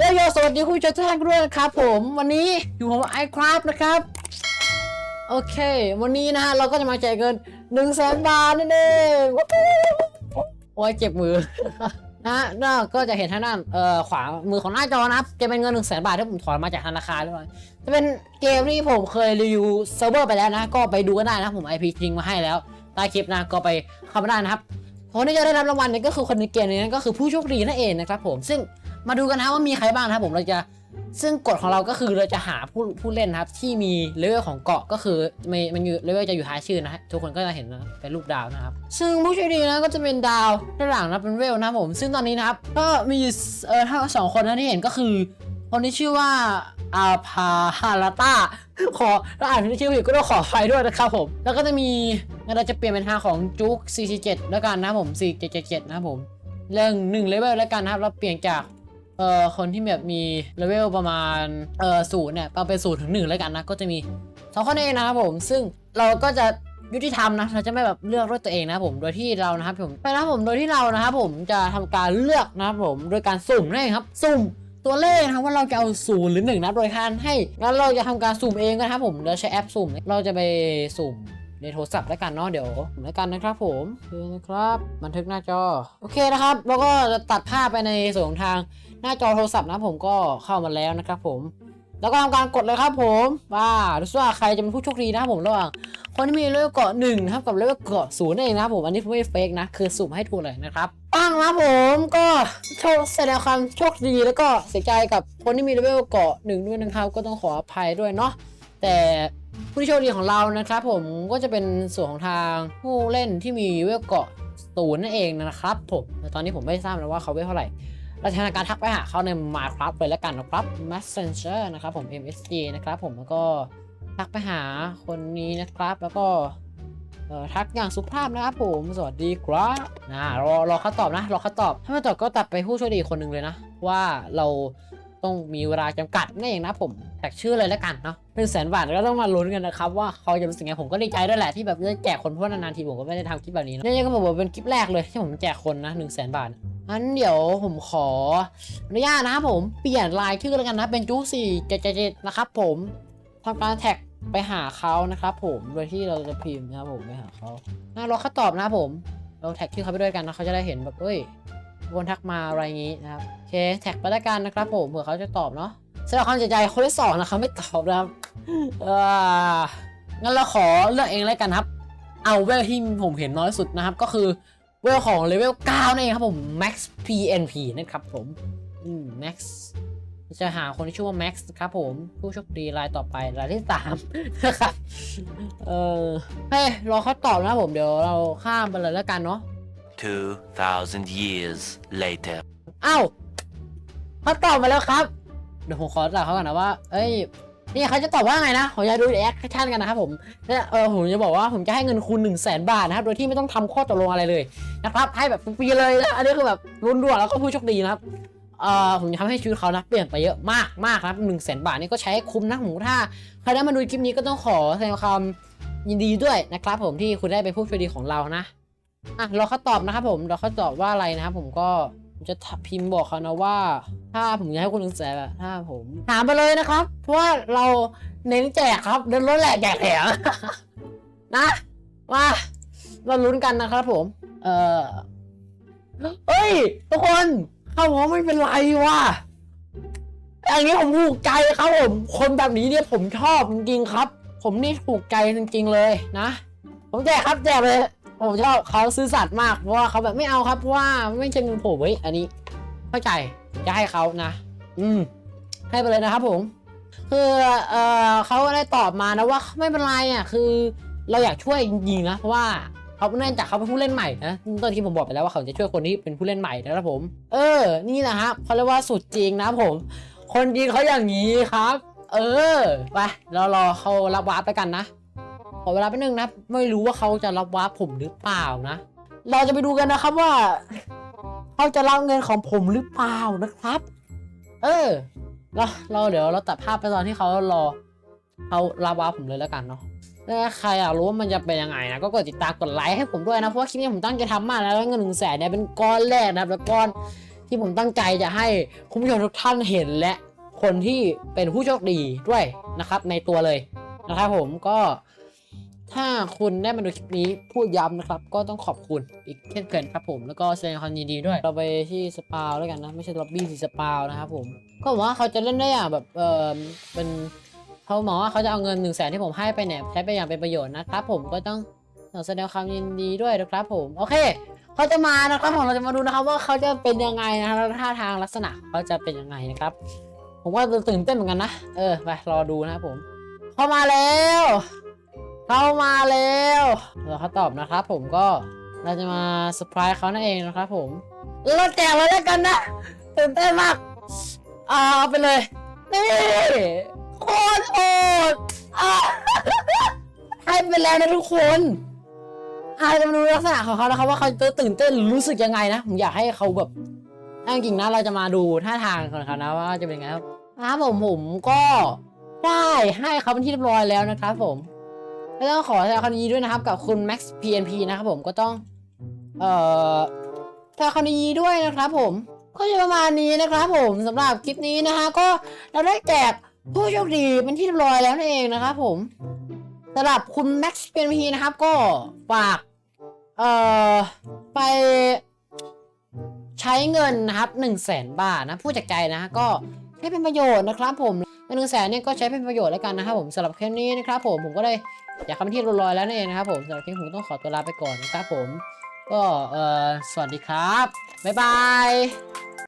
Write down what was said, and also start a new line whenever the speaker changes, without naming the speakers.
โยโย่สวัสดีคุณผู้ชมทุกท่านด้วยนะครับผมวันนี้อยู่กับไอคราฟนะครับ โอเค วันนี้นะฮะเราก็จะมาแจกเงิน1นึ่งแสนบาทนั่นเองโอ้ยเจ็บมือนะฮะน่าก็จะเห็นทางด้านเอ่อขวามือของหน้าจอนะครับจะเป็นเงิน1นึ่งแสนบาทที่ผมถอนมาจากธนาคารด้วยจะเป็นเกมที่ผมเคยรีวิวเซิร์ฟเวอร์ไปแล้วนะ ก็ไปดูกันได้นะผม IP ทิ้งมาให้แล้วใต้คลิปนะก็ไปเข้ามาได้นะครับคนที่จะได้รับรางวัลเนี่ยก็คือคนในเกมนี้นั่นก็คือผู้โชคดีนั่นเองนะครับผมซึ่ง มาดูกันนะว่ามีใครบ้างนะครับผมเราจะซึ่งกฎของเราก็คือเราจะหาผู้ผู้เล่นนะครับ ที่มีเลเวลของเกาะก็คือมันมันอยู่เลเวลจะอยู่ท้ายชื่อนะฮะทุกคนก็จะเห็นนะเป็นรูปดาวนะครับ ซึ่งผู้โช่วยดีนะก็จะเป็นดาวด้านหลังนะเป็นเวลนะครับผม ซึ่งตอนนี้นะครับ ก็มีเออถ้าสองคนนะที่เห็นก็คือ คนที่ชื่อว่าอาพาฮาราตาขอถ้าอ่านชื่อผิดก็ต้องขออภัยด้วยนะครับผม แล้วก็จะมีงั้นเราจะเปลี่ยนเป็นทางของจุก47แล้วกันนะครับผม4777นะครับผมเรื่องหนึ่งเลเวลแล้วกันนะครับ เราเปลี่ยนจาก เอ่อคนที่แบบมีเลเวลประมาณเอ่อศูนย์เนี่ยเอาเป็นศูนย์ถึงหนึ่งแล้วกันนะ ก็จะมีสองคนเองนะครับผม ซึ่งเราก็จะยุติธรรมนะเราจะไม่แบบเลือกด้วยตัวเองนะครับผมโดยที่เรานะครับผมไปนะครับผมโดยที่เรานะครับผมจะทำการเลือกนะครับผมโดยการสุ่มนั่นเองครับ สุ่มตัวเลขนะครับว่าเราจะเอาศูนย์หรือหนึ่งนะโดยการให้งั้นเราจะทำการสุ่มเองนะครับผมเราใช้แอปสุ่มเราจะไปสุ่ม ในโทรศัพท์แล้วกันเนาะเดี๋ยวแล้วกันนะครับผมโอเคนะครับบันทึกหน้าจอโอเคนะครับ แล้วก็จะตัดภาพไปในส่วนของทางหน้าจอโทรศัพท์นะผมก็เข้ามาแล้วนะครับผมแล้วก็ทำการกดเลยครับผมว่าดูสิว่าใครจะเป็นผู้โชคดีนะครับผมระหว่างคนที่มีเลเวลเกาะหนึ่งครับกับเลเวลเกาะศูนย์นั่นเองนะครับผมอันนี้ไม่เฟกนะคือสุ่มให้ถูกเลยนะครับปังนะผมก็โชคแสดงความโชคดีแล้วก็เสียใจกับคนที่มีเลเวลเกาะหนึ่งด้วยนะครับก็ต้องขออภัยด้วยเนาะแต่ ผู้ที่โชคดีของเรานะครับผมก็จะเป็นส่วนของทางผู้เล่นที่มีเวลเกาะศูนย์นั่นเองนะครับผมแต่ตอนนี้ผมไม่ทราบแล้วว่าเขาเวลเท่าไหร่เราจะทำการทักไปหาเขาใน Minecraft เลยแล้วกันนะครับ Messenger นะครับผม MSG นะครับผมแล้วก็ทักไปหาคนนี้นะครับ แล้วก็เอ่อทักอย่างสุภาพนะครับผมสวัสดีครับนะรอรอเขาตอบนะรอเขาตอบ ถ้าไม่ตอบก็ตัดไปผู้โชคดีคนหนึ่งเลยนะ ว่าเรา ต้องมีเวลาจำกัดนั่นเองนะผมแท็กชื่อเลยแล้วกันเนาะหนึ่งแสนบาทก็ต้องมาลุ้นกันนะครับว่าเขาจะรู้สึกไงผมก็ดีใจด้วยแหละที่แบบได้แจกคนเพราะว่านานๆทีผมก็ไม่ได้ทำคลิปแบบนี้นะนี่ก็บอกว่าเป็นคลิปแรกเลยที่ผมแจกคนนะหนึ่งแสนบาทงั้นเดี๋ยวผมขออนุญาตนะครับผมเปลี่ยนลายชื่อแล้วกันนะเป็นจูสี่เจ็ดเจ็ดนะครับผมทำการแท็กไปหาเขานะครับผมโดยที่เราจะพิมพ์นะครับผมไปหาเขาน่ารอเขาตอบนะครับผม เราแท็กชื่อเขาไปด้วยกันนะเขาจะได้เห็นแบบเอ้ย วนทักมาอะไรอย่างนี้นะครับโอเคแท็กไปล้วกันนะครับผมเผื่อเขาจะตอบเนาะแสดงความเสียใจคนที่สองนะครับไม่ตอบนะครับเอองั้นเราขอเลือกเองแล้วกันครับ เอาเวลที่ผมเห็นน้อยสุดนะครับ ก็คือเวลของเลเวล9นั่นเองครับผม max pnp นะครับผมอืม max จะหาคนที่ชื่อว่า max ครับผม ผู้โชคดีรายต่อไปรายที่สามนะครับเออเฮ้ยรอเขาตอบนะผมเดี๋ยวเราข้ามไปเลยแล้วกันเนาะ
2,000 years later.
อ้าเขาตอบมาแล้วครับ เดี๋ยวผมขอตอบเขาก่อนนะว่า เอ้ย นี่เขาจะตอบว่าไงนะ ผมจะดูแอคชั่นกันนะครับผมเนี่ยเออผมจะบอกว่าผมจะให้เงินคุณหนึ่งแสนบาทนะครับ โดยที่ไม่ต้องทำข้อตกลงอะไรเลยนะครับ ให้แบบฟรีเลยนะ อันนี้คือแบบรุนด่วนแล้วก็ผู้โชคดีนะครับเอ่อผมจะทำให้ชีวิตเขานะเปลี่ยนไปเยอะมากมากครับหนึ่งแสนบาทนี่ก็ใช้คุ้มนะหมูถ้าใครได้มาดูคลิปนี้ก็ต้องขอแสดงความยินดีด้วยนะครับผมที่คุณได้เป็นผู้โชคดีของเรานะ อะเราเขาตอบนะครับผมเราเขาตอบว่าอะไรนะครับผมก็ผมจะพิมพ์บอกเขานะว่า ถ้าผมจะให้คุณหนึ่งแสนอะถ้าผม ถามไปเลยนะครับ เพราะว่าเราเน้นแจกครับเดินรถแหลกแจกแถมนะมาเราลุ้นกันนะครับผม เออเฮ้ย ทุกคนเขาบอกไม่เป็นไรว่ะอย่างนี้ผมถูกใจครับผม คนแบบนี้เนี่ยผมชอบจริงๆครับ ผมนี่ถูกใจจริงๆเลยนะ ผมแจกครับแจกเลย ผมชอบเขาซื้อสัตว์มากเพราะว่าเขาแบบไม่เอาครับเพราะว่าไม่ใช่เงินผมเว้ยอันนี้เข้าใจจะให้เขานะ อืม ให้ไปเลยนะครับผมคือเออเขาได้ตอบมานะว่าไม่เป็นไรอะคือ เราอยากช่วยจริงๆนะเพราะว่าเขาเนื่องจากเขาเป็นผู้เล่นใหม่นะตอนที่ผมบอกไปแล้วว่าเขาจะช่วยคนที่เป็นผู้เล่นใหม่นะครับผม เออ นี่นะครับเขาเรียกว่าสุดจริงนะผม คนจริงเขาอย่างนี้ครับ เออไปเรารอเขารับวาร์ปไปกันนะ ขอเวลาแป๊บนึงนะ ไม่รู้ว่าเขาจะรับวาร์ผมหรือเปล่านะ เราจะไปดูกันนะครับว่า เขาจะรับเงินของผมหรือเปล่านะครับ เออเราเราเดี๋ยวเราตัดภาพไปตอนที่เขารอเขารับวาร์ผมเลยแล้วกันเนาะถ้าใครอยากรู้ว่ามันจะเป็นยังไงนะก็กดติดตามกดไลค์ให้ผมด้วยนะเพราะว่าคลิปนี้ผมตั้งใจทำมากแล้วแล้วเงินหนึ่งแสนเนี่ยเป็นก้อนแรกนะแล้วก้อนที่ผมตั้งใจจะให้คุณผู้ชมทุกท่านเห็นและคนที่เป็นผู้โชคดีด้วยนะครับ ในตัวเลยนะครับผมก็ ถ้าคุณได้มาดูคลิปนี้พูดย้ำนะครับ ก็ต้องขอบคุณอีกเช่นเคยครับผมแล้วก็แสดงความยินดีด้วย เราไปที่สปาวแล้วกันนะไม่ใช่ล็อบบี้สิสปาวนะครับผม ก็หวังว่าเขาจะเล่นได้อย่างแบบเออเป็นเขาหมอว่าเขาจะเอาเงินหนึ่งแสนที่ผมให้ไปเนี่ยใช้ไปอย่างเป็นประโยชน์นะครับผมก็ต้องแสดงความยินดีด้วยนะครับผมโอเคเขาจะมานะครับผมเราจะมาดูนะครับว่าเขาจะเป็นยังไงนะครับท่าทางลักษณะเขาจะเป็นยังไงนะครับ ผมว่าตื่นเต้นเหมือนกันนะเออไปรอดูนะครับผมเข้ามาแล้ว เข้ามาแล้วเดี๋ยวเขาตอบนะครับผมก็เราจะมาเซอร์ไพรส์เขานั่นเองนะครับผมเราแจกเลยแล้วกันนะตื่นเต้นมากอ่าเอาไปเลย นี่โคตรโอดให้ไปแล้วนะทุกคนอาจจะมาดูลักษณะของเขานะครับว่าเขาจะตื่นเต้นรู้สึกยังไงนะ ผมอยากให้เขาแบบนั่งจริงนะเราจะมาดูท่าทางของเขานะว่าจะเป็นยังไงครับครับผมผมก็ได้ให้เขาเป็นที่เรียบร้อยแล้วนะครับผม ก็ต้องขอแสดงความยินดีด้วยนะครับ กับคุณ Max PNP นะครับผมก็ต้อง เอ่อแสดงความยินดีด้วยนะครับผม ก็จะประมาณนี้นะครับผมสำหรับคลิปนี้นะฮะก็เราได้แจกผู้โชคดีเป็นที่เรียบร้อยแล้วนั่นเองนะครับผมสำหรับคุณ Max PNP นะครับ ก็ฝาก เอ่อ ไปใช้เงินนะครับ1 0 0 0 0แสนบาทนะ ผู้จากใจนะก็ให้เป็นประโยชน์นะครับผม หนึ่งแสนเนี่ยก็ใช้เป็นประโยชน์แล้วกันนะครับผมสำหรับคลิปนี้นะครับผมผมก็ได้อยากคำที่ลอยๆแล้วนั่นเองนะครับผมสำหรับคลิปผมต้องขอตัวลาไปก่อนนะครับผมก็เออสวัสดีครับบ๊ายบาย